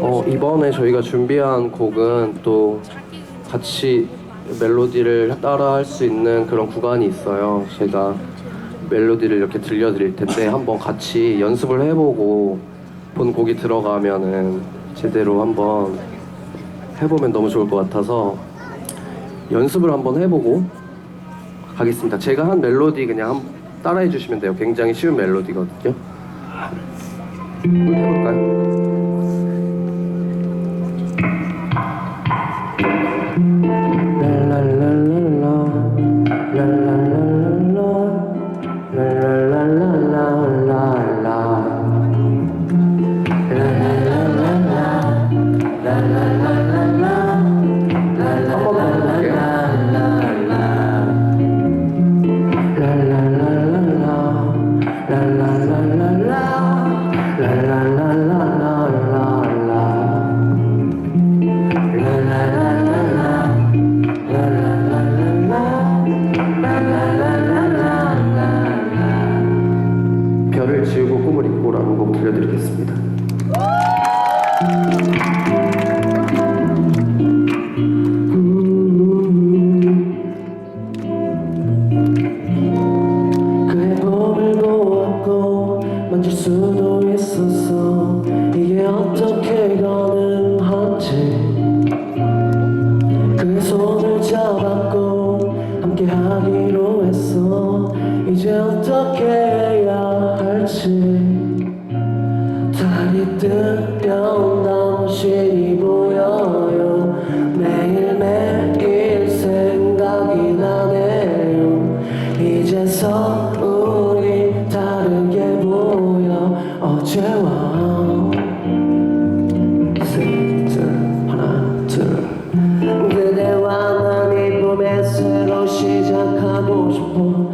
어, 이번에 저희가 준비한 곡은 또 같이 멜로디를 따라 할 수 있는 그런 구간이 있어요. 제가 멜로디를 이렇게 들려드릴 텐데 한번 같이 연습을 해보고 본 곡이 들어가면은 제대로 한번 해보면 너무 좋을 것 같아서 연습을 한번 해보고 가겠습니다. 제가 한 멜로디 그냥 한- 따라해 주시면 돼요. 굉장히 쉬운 멜로디거든요. 해볼까요? 들려드리겠습니다. 뜨면 당신이 보여요. 매일매일 생각이 나네요. 이제서 우리 다르게 보여. 어제와 셋둘 하나 둘. 그대와 난이 봄에 새로 시작하고 싶어